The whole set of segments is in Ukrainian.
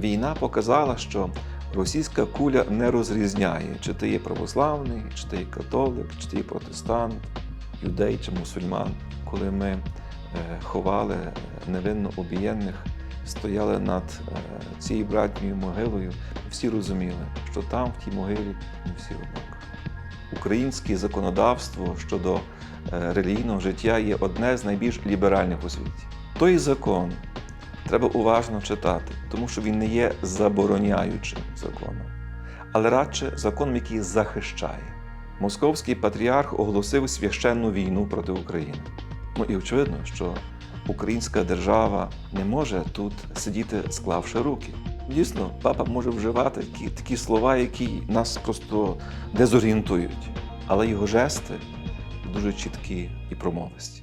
Війна показала, що російська куля не розрізняє, чи ти є православний, чи ти є католик, чи ти є протестант, юдей чи мусульман. Коли ми е, ховали е, невинно обієнних, стояли над е, цією братньою могилою, всі розуміли, що там, в тій могилі, не всі однакові. Українське законодавство щодо релігійного життя є одне з найбільш ліберальних у світі. Той закон треба уважно читати, тому що він не є забороняючим законом, але радше законом, який захищає. Московський патріарх оголосив священну війну проти України. Ну і очевидно, що українська держава не може тут сидіти, склавши руки. Дійсно, папа може вживати такі, такі слова, які нас просто дезорієнтують, але його жести дуже чіткі і промовисті.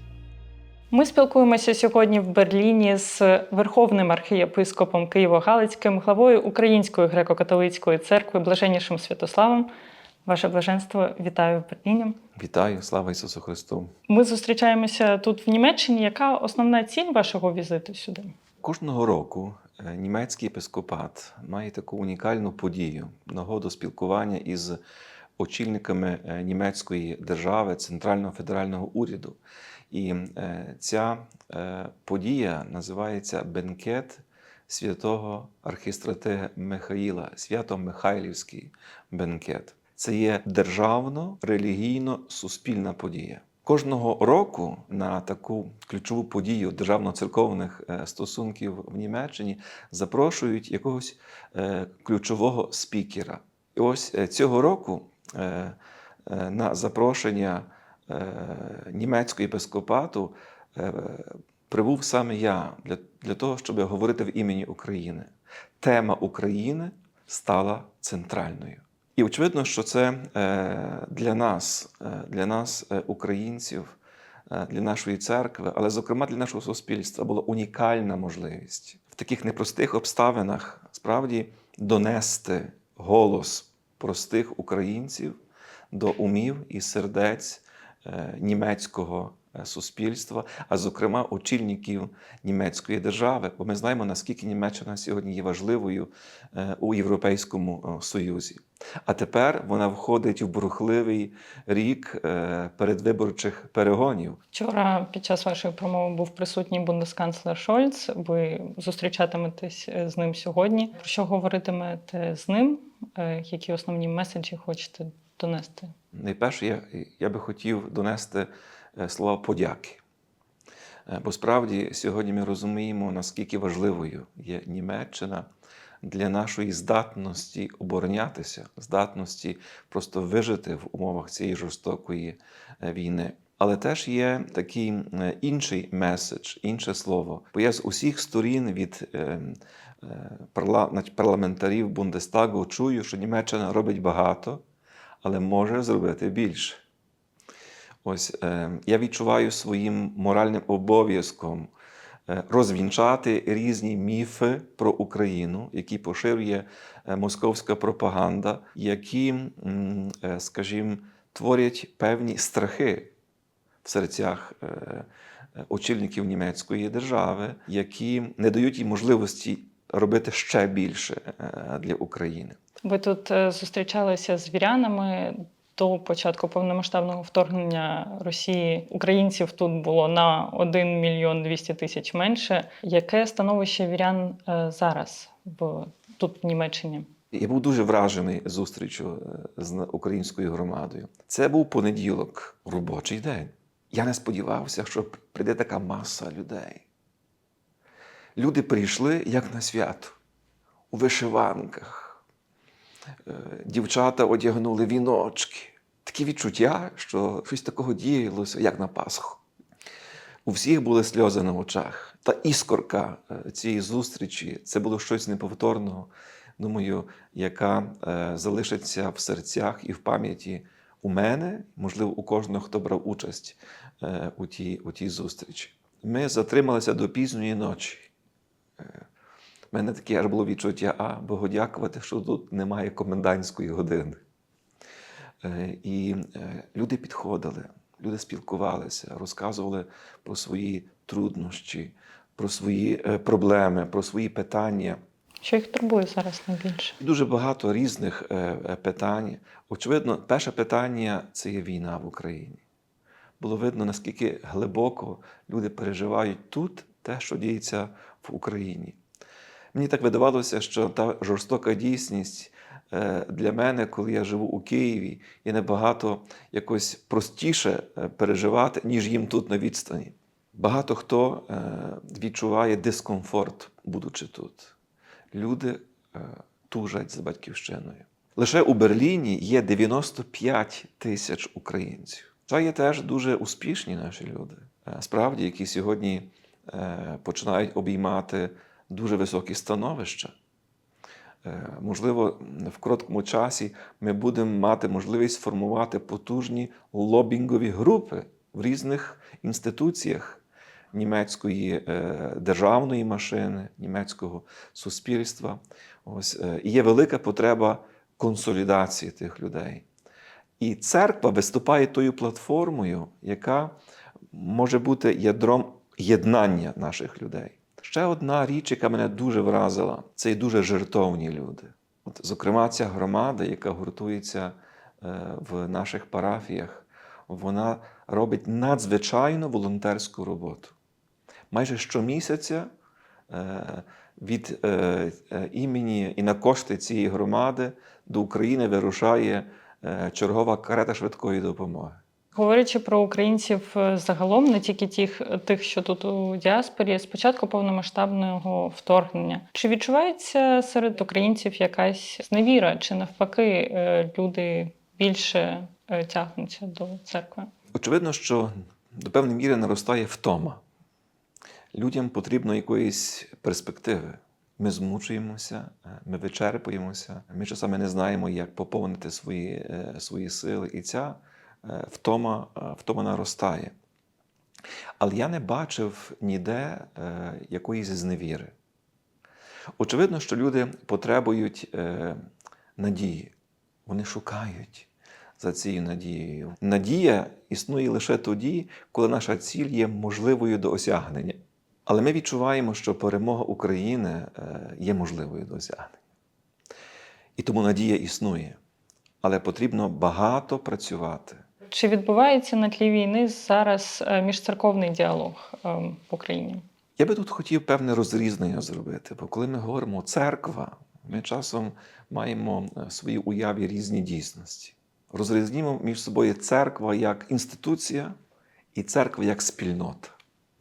Ми спілкуємося сьогодні в Берліні з Верховним архієпископом Києво-Галицьким, главою Української греко-католицької церкви Блаженнішим Святославом. Ваше блаженство, вітаю в Берліні. Вітаю, слава Ісусу Христу! Ми зустрічаємося тут в Німеччині. Яка основна ціль вашого візиту сюди? Кожного року е, німецький епископат має таку унікальну подію нагоду спілкування із очільниками е, німецької держави, центрального федерального уряду. І е, ця е, подія називається Бенкет святого архістратига Михаїла, свято-Михайлівський бенкет. Це є державно, релігійно суспільна подія. Кожного року на таку ключову подію державно-церковних е, стосунків в Німеччині запрошують якогось ключового спікера. І ось цього року на запрошення німецького єпископату е, прибув саме я для, для того, щоб говорити в імені України. Тема України стала центральною. І очевидно, що це е, для нас, е, для нас, е, українців, е, для нашої церкви, але зокрема для нашого суспільства була унікальна можливість в таких непростих обставинах справді донести голос простих українців до умів і сердець е, німецького е, суспільства, а зокрема очільників німецької держави. Бо ми знаємо, наскільки Німеччина сьогодні є важливою е, у Європейському е, Союзі. А тепер вона входить в бурхливий рік е, передвиборчих перегонів. Вчора під час вашої промови був присутній бундесканцлер Шольц. Ви зустрічатиметесь е, з ним сьогодні. Про що говоритимете з ним? Е, Які основні меседжі хочете донести? Найперше, я, я би хотів донести е, слова подяки. Е, Бо справді сьогодні ми розуміємо, наскільки важливою є Німеччина для нашої здатності оборонятися, здатності просто вижити в умовах цієї жорстокої е, війни. Але теж є такий інший меседж, інше слово. Бо я з усіх сторін від парламентарів Бундестагу чую, що Німеччина робить багато, але може зробити більше. Ось е, я відчуваю своїм моральним обов'язком е, розвінчати різні міфи про Україну, які поширює е, московська пропаганда, які, скажімо, творять певні страхи в серцях очільників німецької держави, які не дають їм можливості робити ще більше для України. Ви тут е, зустрічалися з вірянами. До початку повномасштабного вторгнення Росії українців тут було на 1 мільйон 200 тисяч менше. Яке становище вірян е, зараз в тут в Німеччині? Я був дуже вражений зустрічю е, з українською громадою. Це був понеділок, робочий день. Я не сподівався, що прийде така маса людей. Люди прийшли як на свято, у вишиванках. Е, Дівчата одягнули віночки. Такі відчуття, що щось такого діялося, як на Пасху. У всіх були сльози на очах. Та іскорка е, цієї зустрічі це було щось неповторного, думаю, яка е, залишиться в серцях і в пам'яті у мене, можливо, у кожного, хто брав участь у тій, у тій зустрічі. Ми затрималися до пізньої ночі. В мене таке аж було відчуття, а Богу дякувати, що тут немає комендантської години. Е, І е, люди підходили, люди спілкувалися, розказували про свої труднощі, про свої е, проблеми, про свої питання. Що їх турбує зараз найбільше? Дуже багато різних питань. Очевидно, перше питання це є війна в Україні. Було видно, наскільки глибоко люди переживають тут те, що діється в Україні. Мені так видавалося, що та жорстока дійсність е, для мене, коли я живу у Києві, є набагато якось простіше е, переживати, ніж їм тут на відстані. Багато хто е, відчуває дискомфорт, будучи тут. Люди тужать за батьківщиною. Лише у Берліні є 95 тисяч українців. Це є теж дуже успішні наші люди, справді, які сьогодні починають обіймати дуже високі становища. Е, Можливо, в короткому часі ми будемо мати можливість формувати потужні лобінгові групи в різних інституціях німецької е, державної машини, німецького суспільства. Ось, е, і є велика потреба консолідації тих людей. І церква виступає тою платформою, яка може бути ядром єднання наших людей. Ще одна річ, яка мене дуже вразила, це і дуже жертовні люди. От, зокрема, ця громада, яка гуртується е, в наших парафіях, вона робить надзвичайно волонтерську роботу. Майже щомісяця е, від е, імені і на кошти цієї громади до України вирушає чергова карета швидкої допомоги. Говорячи про українців е, загалом, не тільки тих, тих, що тут у діаспорі, з початку повномасштабного вторгнення, чи відчувається серед українців якась зневіра, чи навпаки е, люди більше е, тягнуться до церкви? Очевидно, що до певної міри наростає втома. Людям потрібно якоїсь перспективи. Ми змучуємося, е, ми вичерпуємося, ми часами не знаємо, як поповнити свої, е, свої сили. І ця е, втома, е, втома наростає. Але я не бачив ніде е, якоїсь зневіри. Очевидно, що люди потребують е, надії, вони шукають за цією надією. Надія існує лише тоді, коли наша ціль є можливою до осягнення. Але ми відчуваємо, що перемога України е, є можливою до осягнення. І тому надія існує. Але потрібно багато працювати. Чи відбувається на тлі війни зараз е, міжцерковний діалог е, в Україні? Я би тут хотів певне розрізнення зробити, бо коли ми говоримо церква, ми часом маємо е, в своїй уяві різні дійсності. Розрізнімо між собою церква як інституція і церква як спільнота.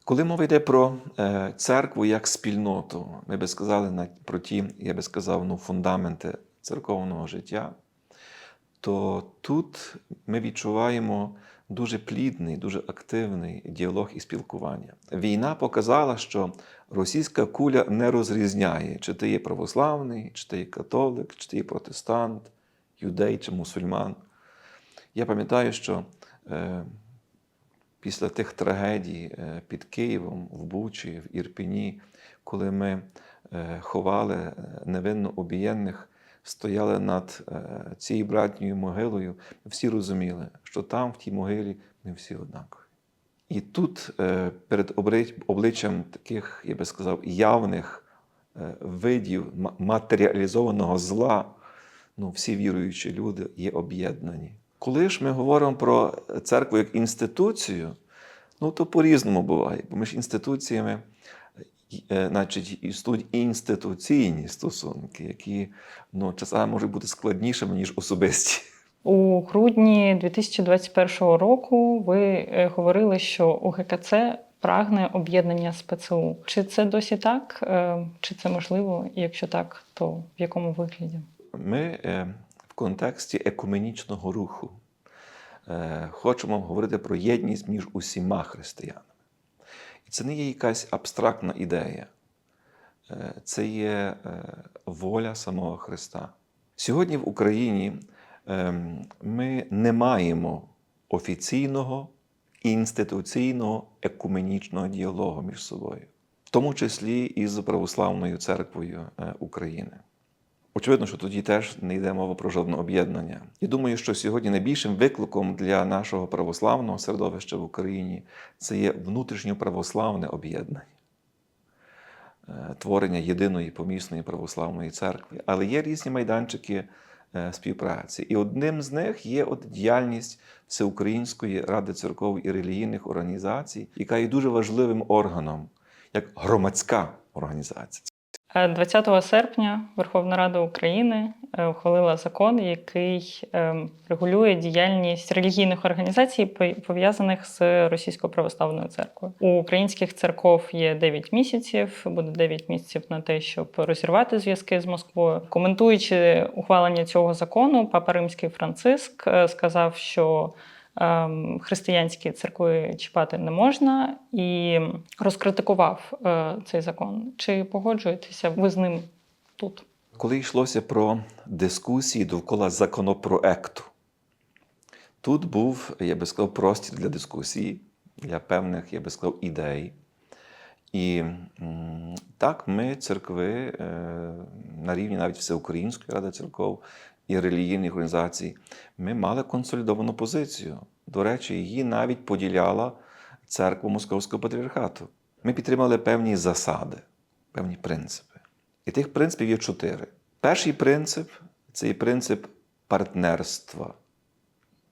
Коли мова йде про е, церкву як спільноту, ми би сказали про ті, я би сказав, ну, фундаменти церковного життя, то тут ми відчуваємо дуже плідний, дуже активний діалог і спілкування. Війна показала, що російська куля не розрізняє, чи ти є православний, чи ти є католик, чи ти є протестант, юдей чи мусульман. Я пам'ятаю, що е, після тих трагедій е, під Києвом, в Бучі, в Ірпіні, коли ми е, ховали е, невинно обієнних, стояли над е, цією братньою могилою, всі розуміли, що там, в тій могилі, ми всі однакові. І тут е, перед обличчям таких, я би сказав, явних е, видів матеріалізованого зла, ну, всі віруючі люди є об'єднані. Коли ж ми говоримо про церкву як інституцію, ну то по-різному буває, бо між інституціями е, значить, існують інституційні стосунки, які ну, часами можуть бути складнішими, ніж особисті. У грудні 2021 року ви е, говорили, що УГКЦ прагне об'єднання з ПЦУ. Чи це досі так? Е, Чи це можливо? Якщо так, то в якому вигляді? Ми е, в контексті екуменічного руху е, хочемо говорити про єдність між усіма християнами. Це не є якась абстрактна ідея, Е, це є е, воля самого Христа. Сьогодні в Україні ем, ми не маємо офіційного інституційного екуменічного діалогу між собою, в тому числі і з Православною церквою е, України. Очевидно, що тоді теж не йде мова про жодне об'єднання. І думаю, що сьогодні найбільшим викликом для нашого православного середовища в Україні це є внутрішньоправославне об'єднання. е, творення єдиної помісної православної церкви. Але є різні майданчики е, співпраці. І одним з них є от діяльність Всеукраїнської ради церков і релігійних організацій, яка є дуже важливим органом, як громадська організація. Е, 20 серпня Верховна Рада України е, ухвалила закон, який е, регулює діяльність релігійних організацій, пов- пов'язаних з Російською православною церквою. У українських церков є 9 місяців. Буде 9 місяців на те, щоб розірвати зв'язки з Москвою. Коментуючи ухвалення цього закону, папа Римський Франциск е, сказав, що християнські церкви чіпати не можна, і розкритикував е, цей закон. Чи погоджуєтеся ви з ним тут? Коли йшлося про дискусії довкола законопроекту, тут був, я би сказав, простір для дискусії, для певних, я би сказав, ідей. І так, ми, церкви, е, на рівні навіть Всеукраїнської ради церков і релігійних організацій, ми мали консолідовану позицію. До речі, її навіть поділяла церква Московського патріархату. Ми підтримали певні засади, певні принципи. І тих принципів є чотири. Перший принцип це принцип партнерства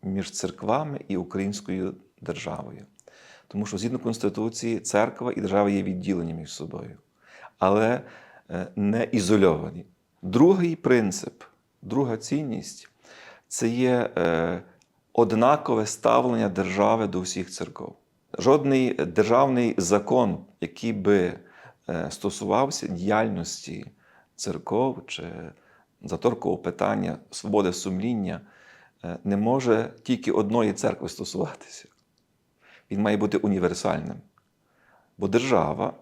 між церквами і українською державою. Тому що згідно Конституції, церква і держава є відділені між собою, але е, не ізольовані. Другий принцип, друга цінність це є е, однакове ставлення держави до всіх церков. Жодний державний закон, який би е, стосувався діяльності церков чи заторкового питання свободи сумління, е, не може тільки одної церкви стосуватися. Він має бути універсальним. Бо держава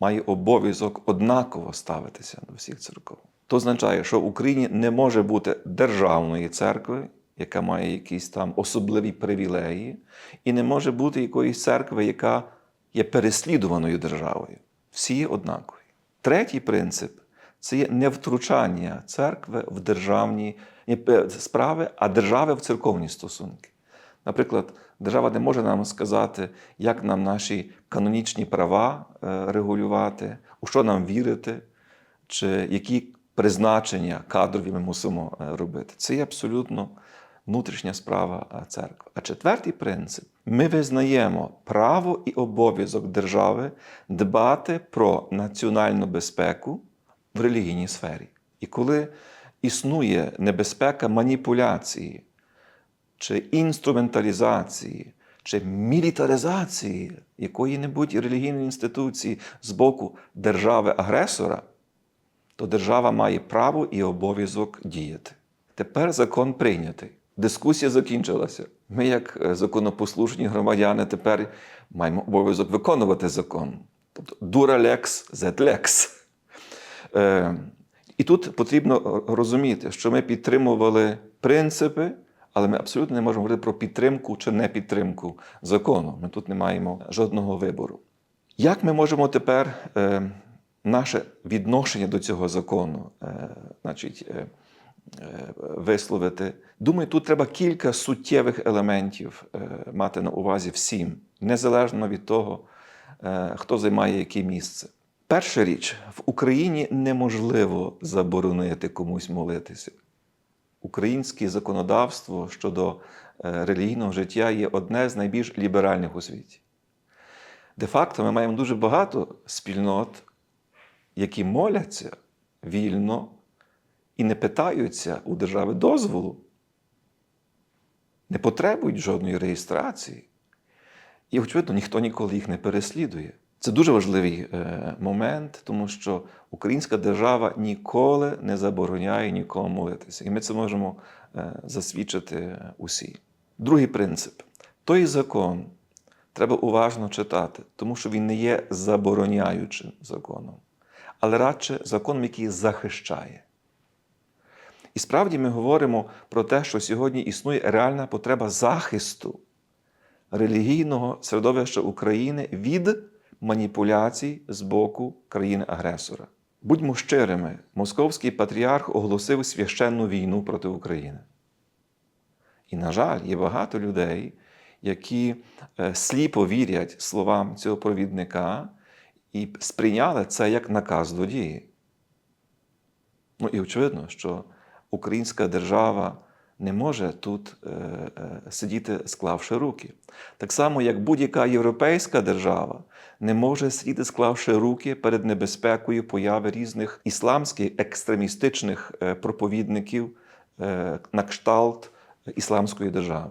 має обов'язок однаково ставитися до всіх церков. То означає, що в Україні не може бути державної церкви, яка має якісь там особливі привілеї, і не може бути якоїсь церкви, яка є переслідуваною державою. Всі є однакові. Третій принцип це є невтручання церкви в державні е, справи, а держави в церковні стосунки. Наприклад, держава не може нам сказати, як нам наші канонічні права е, регулювати, у що нам вірити, чи які призначення кадрові ми мусимо е, робити. Це є абсолютно внутрішня справа е, церкви. А четвертий принцип: ми визнаємо право і обов'язок держави дбати про національну безпеку в релігійній сфері. І коли існує небезпека маніпуляції, чи інструменталізації, чи мілітаризації якої-небудь релігійної інституції з боку держави-агресора, то держава має право і обов'язок діяти. Тепер закон прийнятий. Дискусія закінчилася. Ми, як е, законопослушні громадяни, тепер маємо обов'язок виконувати закон. Тобто zet lex. Е, і тут потрібно розуміти, що ми підтримували принципи, але ми абсолютно не можемо говорити про підтримку чи не підтримку закону. Ми тут не маємо жодного вибору. Як ми можемо тепер е, наше відношення до цього закону е, значить, е, е, висловити? Думаю, тут треба кілька суттєвих елементів мати на увазі всім, незалежно від того, хто займає яке місце. Перша річ, в Україні неможливо заборонити комусь молитися. Українське законодавство щодо релігійного життя є одне з найбільш ліберальних у світі. Де-факто ми маємо дуже багато спільнот, які моляться вільно і не питаються у держави дозволу, не потребують жодної реєстрації. І, очевидно, ніхто ніколи їх не переслідує. Це дуже важливий е, момент, тому що українська держава ніколи не забороняє нікому молитися. І ми це можемо е, засвідчити усі. Другий принцип: той закон треба уважно читати, тому що він не є забороняючим законом, але радше законом, який захищає. І справді ми говоримо про те, що сьогодні існує реальна потреба захисту релігійного середовища України від маніпуляцій з боку країни-агресора. Будьмо щирими, московський патріарх оголосив священну війну проти України. І, на жаль, є багато людей, які е, сліпо вірять словам цього провідника і сприйняли це як наказ до дії. Ну і очевидно, що українська держава не може тут е, е, сидіти, склавши руки. Так само, як будь-яка європейська держава не може сидіти, склавши руки перед небезпекою появи різних ісламських екстремістичних е, проповідників е, на кшталт ісламської держави.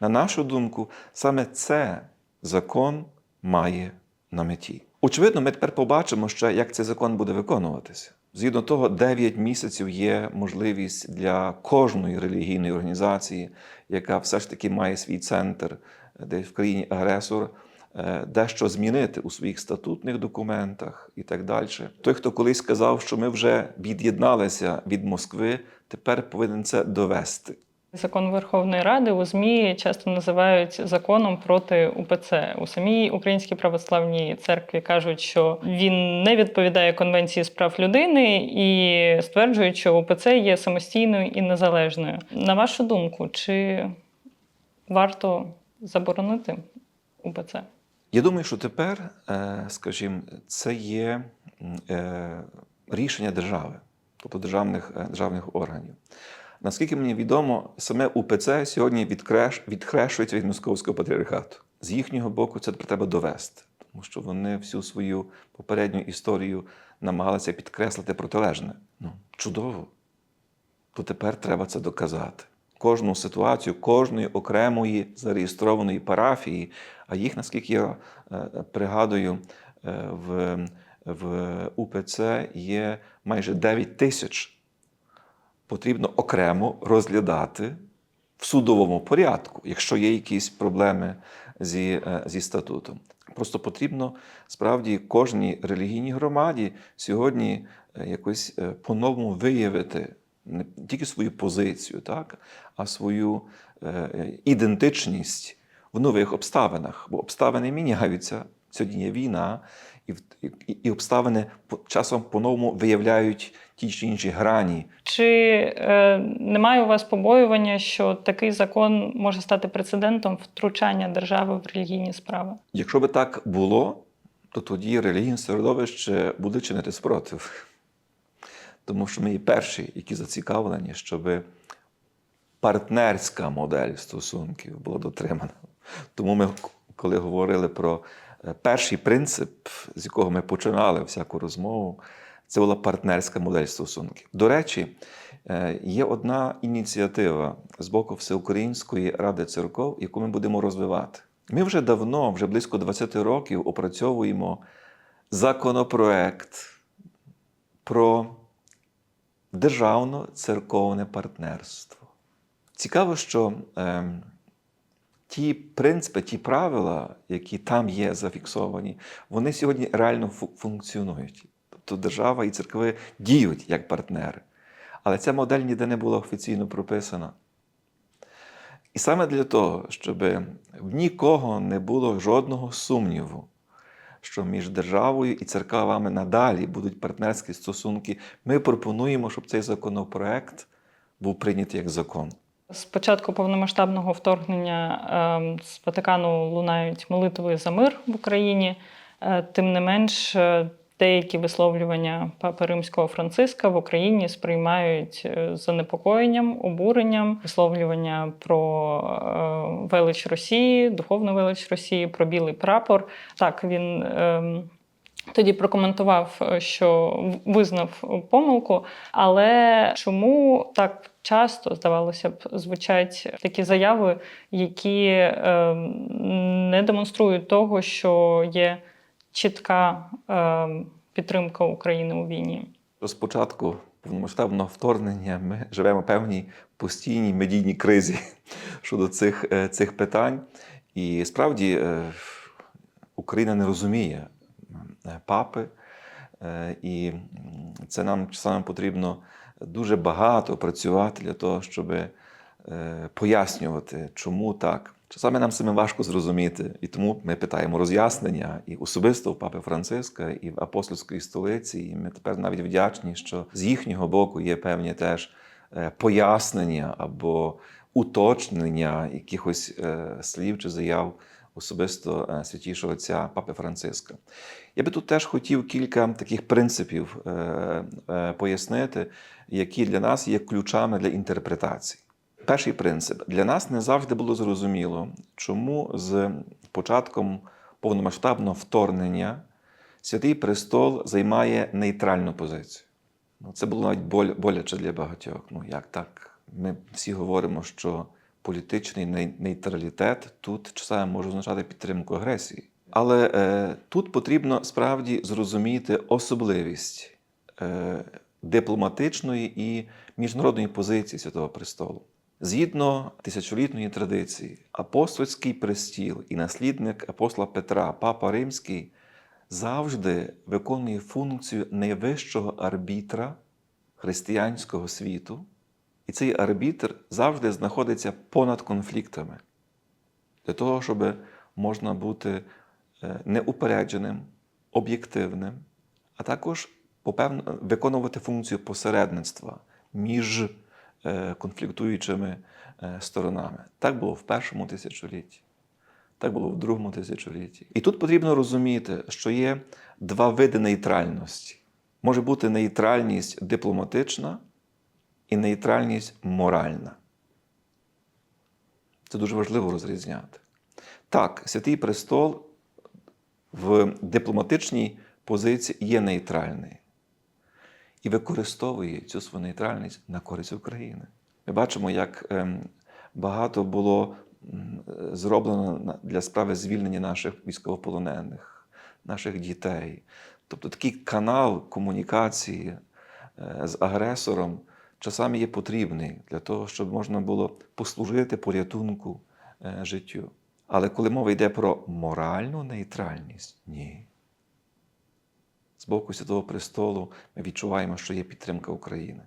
На нашу думку, саме це закон має на меті. Очевидно, ми тепер побачимо ще, як цей закон буде виконуватися. Згідно того, 9 місяців є можливість для кожної релігійної організації, яка все ж таки має свій центр, де в країні агресор, е, дещо змінити у своїх статутних документах і так далі. Той, хто колись сказав, що ми вже від'єдналися від Москви, тепер повинен це довести. Закон Верховної Ради у ЗМІ часто називають законом проти УПЦ. У самій Українській православній церкві кажуть, що він не відповідає Конвенції з прав людини і стверджують, що УПЦ є самостійною і незалежною. На вашу думку, чи варто заборонити УПЦ? Я думаю, що тепер, е, скажімо, це є е, рішення держави, тобто державних, е, державних органів. Наскільки мені відомо, саме УПЦ сьогодні відкреш, відхрещується від московського патріархату. З їхнього боку це треба довести, тому що вони всю свою попередню історію намагалися підкреслити протилежне. Ну, чудово. То тепер треба це доказати. Кожну ситуацію, кожної окремої зареєстрованої парафії, а їх, наскільки я е, пригадую, е, в, в УПЦ є майже 9 тисяч потрібно окремо розглядати в судовому порядку, якщо є якісь проблеми зі, е, зі статутом. Просто потрібно справді кожній релігійній громаді сьогодні е, якось е, по-новому виявити не тільки свою позицію, так, а свою ідентичність в нових обставинах, бо обставини міняються. Сьогодні є війна, і, і, і обставини часом по-новому виявляють ті чи інші грані Чи е, немає у вас побоювання, що такий закон може стати прецедентом втручання держави в релігійні справи? Якщо би так було, то тоді релігійне середовище буде чинити спротив. Тому що ми є перші, які зацікавлені, щоб партнерська модель стосунків була дотримана. Тому ми, коли говорили про е, перший принцип, з якого ми починали всяку розмову, це була партнерська модель стосунків. До речі, е, є одна ініціатива з боку Всеукраїнської ради церков, яку ми будемо розвивати. Ми вже давно, вже близько 20 років, опрацьовуємо законопроект про державно-церковне партнерство. Цікаво, що е, ті принципи, ті правила, які там є зафіксовані, вони сьогодні реально функціонують. Тобто держава і церкви діють як партнери. Але ця модель ніде не була офіційно прописана. І саме для того, щоб в нікого не було жодного сумніву, що між державою і церквами надалі будуть партнерські стосунки, ми пропонуємо, щоб цей законопроект був прийнятий як закон. З початку повномасштабного вторгнення ем, з Ватикану лунають молитви за мир в Україні. Е, Тим не менш, е, деякі висловлювання папи римського Франциска в Україні сприймають е, занепокоєнням, обуренням, висловлювання про е, велич Росії, духовну велич Росії, про білий прапор. Так він. ем, тоді прокоментував, е, що визнав помилку, але чому так часто, здавалося б, звучать такі заяви, які е, не демонструють того, що є чітка е, підтримка України у війні? З початку повномасштабного вторгнення ми живемо певній постійній медійній кризі щодо цих, е, цих питань. І справді е, Україна не розуміє папи, і це нам часами потрібно дуже багато працювати для того, щоб е, пояснювати, чому так. Часами нам самим важко зрозуміти, і тому ми питаємо роз'яснення і особисто в папи Франциска, і в апостольській столиці. І ми тепер навіть вдячні, що з їхнього боку є певні теж е, пояснення або уточнення якихось е, слів чи заяв особисто е, святішого отця Папи Франциска. Я би тут теж хотів кілька таких принципів е, е, пояснити, які для нас є ключами для інтерпретації. Перший принцип для нас не завжди було зрозуміло, чому з початком повномасштабного вторгнення Святий Престол займає нейтральну позицію. Ну, це було навіть боль- боляче для багатьох. Ну як так? Ми всі говоримо, що політичний нейтралітет тут часами може означати підтримку агресії. Але е, тут потрібно справді зрозуміти особливість е, дипломатичної і міжнародної позиції Святого Престолу. Згідно тисячолітньої традиції, апостольський престіл і наслідник апостола Петра, Папа Римський, завжди виконує функцію найвищого арбітра християнського світу, і цей арбітр завжди знаходиться понад конфліктами. Для того, щоб можна бути е, неупередженим, об'єктивним, а також виконувати функцію посередництва між конфліктуючими е, сторонами. Так було в першому тисячолітті. Так було в другому тисячолітті. І тут потрібно розуміти, що є два види нейтральності. Може бути нейтральність дипломатична і нейтральність моральна. Це дуже важливо розрізняти. Так, Святий Престол в дипломатичній позиції є нейтральний і використовує цю свою нейтральність на користь України. Ми бачимо, як ем, багато було зроблено для справи звільнення наших військовополонених, наших дітей. Тобто такий канал комунікації е, з агресором часами є потрібний для того, щоб можна було послужити порятунку е, життю. Але коли мова йде про моральну нейтральність, ні. З боку Святого Престолу ми відчуваємо, що є підтримка України.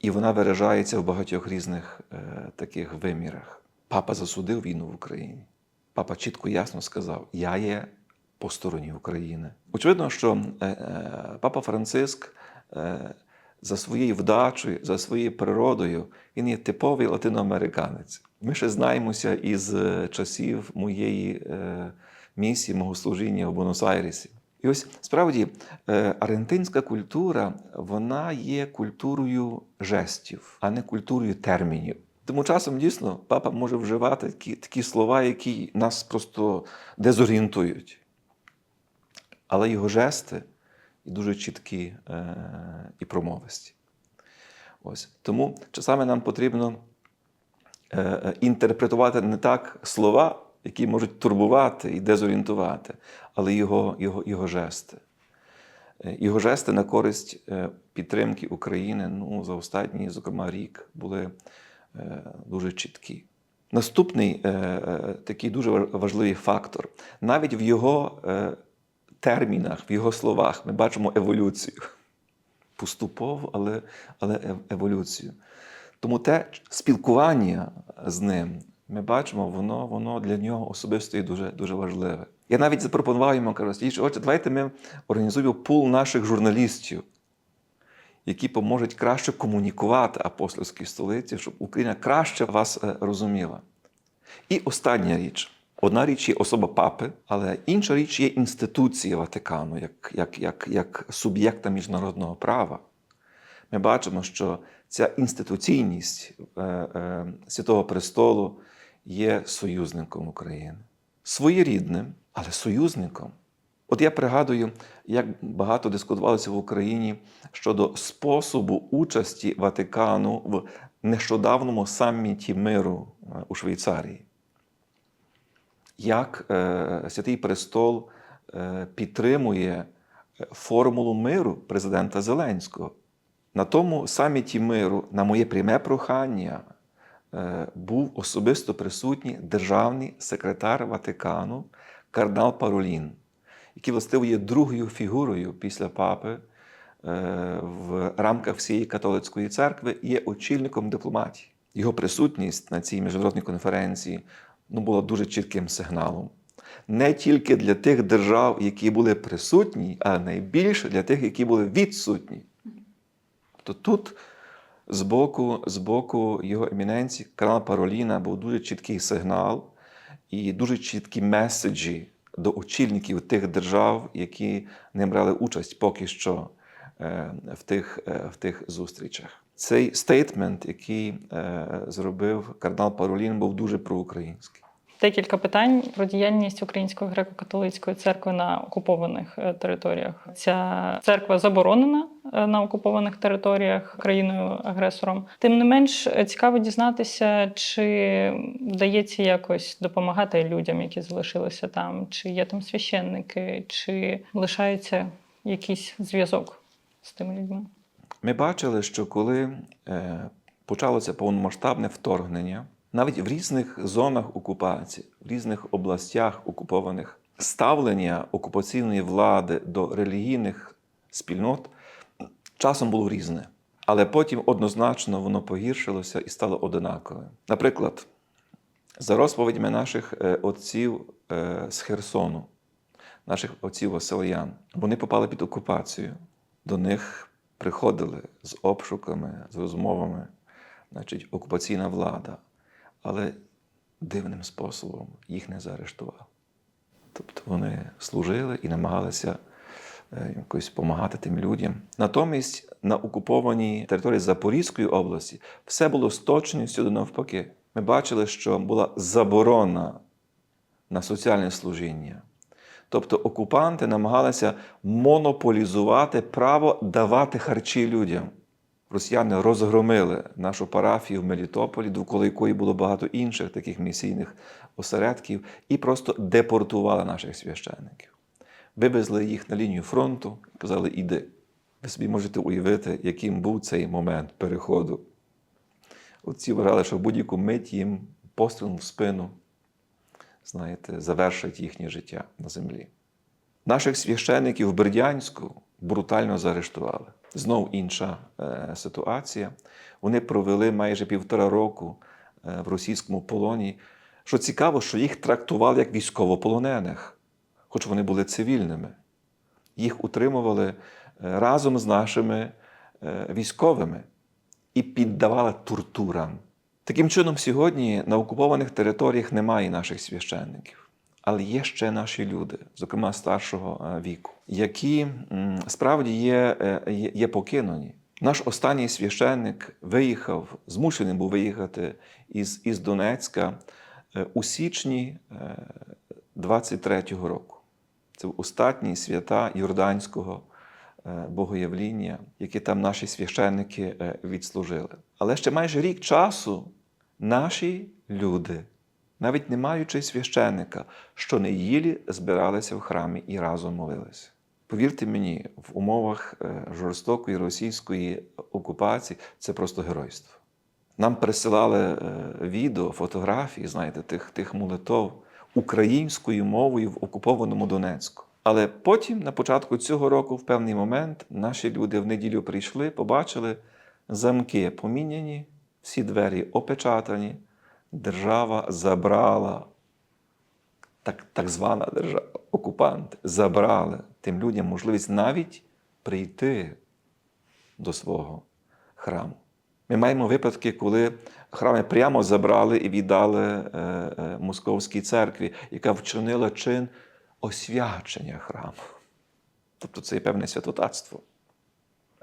І вона виражається в багатьох різних е, таких вимірах. Папа засудив війну в Україні. Папа чітко ясно сказав: Я є по стороні України. Очевидно, що е, е, папа Франциск е, за своєю вдачею, за своєю природою, він є типовий латиноамериканець. Ми ще знаємося із е, часів моєї е, місії, мого служіння в Бонус-Айресі. І ось справді е, аргентинська культура вона є культурою жестів, а не культурою термінів. Тому часом дійсно папа може вживати такі, такі слова, які нас просто дезорієнтують. Але його жести дуже чіткі е, і промовисті. Ось. Тому часами нам потрібно е, е, інтерпретувати не так слова, які можуть турбувати і дезорієнтувати, але його, його, його жести. Е, Його жести на користь е, підтримки України ну, за останній, зокрема, рік були е, дуже чіткі. Наступний такий дуже ва- важливий фактор. Навіть в його термінах, в його словах ми бачимо еволюцію. Поступово, але, але еволюцію. Тому те спілкування з ним, ми бачимо, воно, воно для нього особисто і дуже, дуже важливе. Я навіть запропонував йому, кажу, «Слідче, отже, давайте ми організуємо пул наших журналістів, які поможуть краще комунікувати апостольській столиці, щоб Україна краще вас е, розуміла. І остання річ. Одна річ є особа папи, але інша річ є інституція Ватикану, як, як, як, як суб'єкта міжнародного права. Ми бачимо, що ця інституційність е, е, Святого Престолу є союзником України. Своєрідним, але союзником. От я пригадую, як багато дискутувалося в Україні щодо способу участі Ватикану в нещодавному саміті миру е, у Швейцарії. Як е, Святий Престол е, підтримує е, формулу миру президента Зеленського. На тому саміті миру, на моє пряме прохання, був особисто присутній державний секретар Ватикану кардинал Паролін, який властиво є другою фігурою після папи е, в рамках всієї католицької церкви, і є очільником дипломатії. Його присутність на цій міжнародній конференції ну, була дуже чітким сигналом. Не тільки для тих держав, які були присутні, а найбільше для тих, які були відсутні. То тут з боку, з боку його еміненції, канал Пароліна, був дуже чіткий сигнал, і дуже чіткі меседжі до очільників тих держав, які не брали участь поки що е, в тих, е, в тих зустрічах. Цей стейтмент, який е, зробив кардинал Паролін, був дуже проукраїнський. Декілька питань про діяльність Української греко-католицької церкви на окупованих е, територіях. Ця церква заборонена е, на окупованих територіях країною-агресором. Тим не менш, е, цікаво дізнатися, чи вдається якось допомагати людям, які залишилися там, чи є там священники, чи лишається якийсь зв'язок з тими людьми. Ми бачили, що коли почалося повномасштабне вторгнення, навіть в різних зонах окупації, в різних областях окупованих, ставлення окупаційної влади до релігійних спільнот часом було різне. Але потім однозначно воно погіршилося і стало одинаковим. Наприклад, за розповідями наших е, отців е, з Херсону, наших отців Васильян, вони попали під окупацію. До них приходили з обшуками, з розмовами, значить, окупаційна влада, але дивним способом їх не заарештував. Тобто вони служили і намагалися е, якось допомагати тим людям. Натомість на окупованій території Запорізької області все було з точністю до навпаки. Ми бачили, що була заборона на соціальне служіння. Тобто окупанти намагалися монополізувати право давати харчі людям. Росіяни розгромили нашу парафію в Мелітополі, довкола якої було багато інших таких місійних осередків, і просто депортували наших священників. Вивезли їх на лінію фронту казали: іди. Ви собі можете уявити, яким був цей момент переходу. Отці вважали, що в будь-яку мить їм постріл в спину, знаєте, завершить їхнє життя на землі. Наших священиків в Бердянську брутально заарештували. Знов інша е, ситуація. Вони провели майже півтора року е, в російському полоні. Що цікаво, що їх трактували як військовополонених, хоч вони були цивільними. Їх утримували е, разом з нашими військовими і піддавали тортурам. Таким чином, сьогодні на окупованих територіях немає наших священників, але є ще наші люди, зокрема старшого е, віку, які справді є, е, є, покинені. Наш останній священник виїхав, змушений був виїхати із, із Донецька е, у січні е, 23-го року. Це останні свята Йорданського богоявління, які там наші священники відслужили. Але ще майже рік часу наші люди, навіть не маючи священника, що не їлі, збиралися в храмі і разом молилися. Повірте мені, в умовах е, жорстокої російської окупації це просто геройство. Нам присилали е, відео, фотографії, знаєте, тих, тих молитов українською мовою в окупованому Донецьку. Але потім, на початку цього року, в певний момент, наші люди в неділю прийшли, побачили замки поміняні, всі двері опечатані, держава забрала, так, так звана держава, окупанти, забрали тим людям можливість навіть прийти до свого храму. Ми маємо випадки, коли храми прямо забрали і віддали е, е, московській церкві, яка вчинила чин освячення храму. Тобто це є певне святотатство.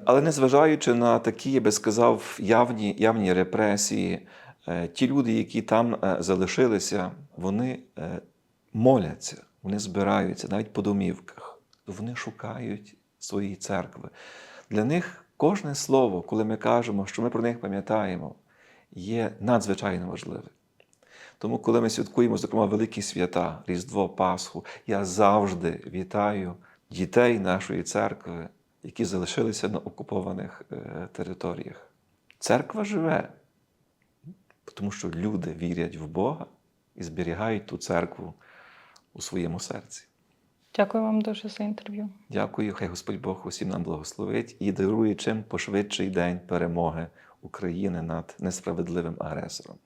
Але незважаючи на такі, я би сказав, явні, явні репресії, ті люди, які там е, залишилися, вони е, моляться, вони збираються навіть по домівках. Вони шукають своєї церкви. Для них кожне слово, коли ми кажемо, що ми про них пам'ятаємо, є надзвичайно важливе. Тому, коли ми святкуємо, зокрема, великі свята, Різдво, Пасху, я завжди вітаю дітей нашої церкви, які залишилися на окупованих е, територіях. Церква живе, тому що люди вірять в Бога і зберігають ту церкву у своєму серці. Дякую вам дуже за інтерв'ю. Дякую, хай Господь Бог усім нам благословить і дарує чим пошвидший день перемоги України над несправедливим агресором.